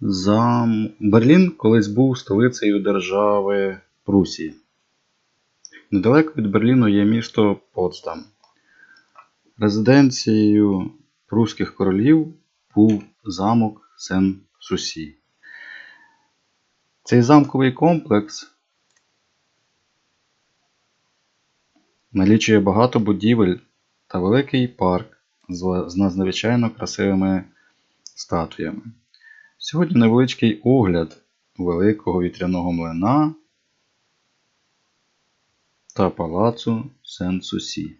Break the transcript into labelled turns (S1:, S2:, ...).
S1: Зам... Берлін колись був столицею держави Прусії. Недалеко від Берліну є місто Потсдам. Резиденцією прусських королів був замок Сен-Сусі. Цей замковий комплекс налічує багато будівель та великий парк з надзвичайно красивими статуями. Сьогодні невеличкий огляд великого вітряного млина та палацу Сен-Сусі.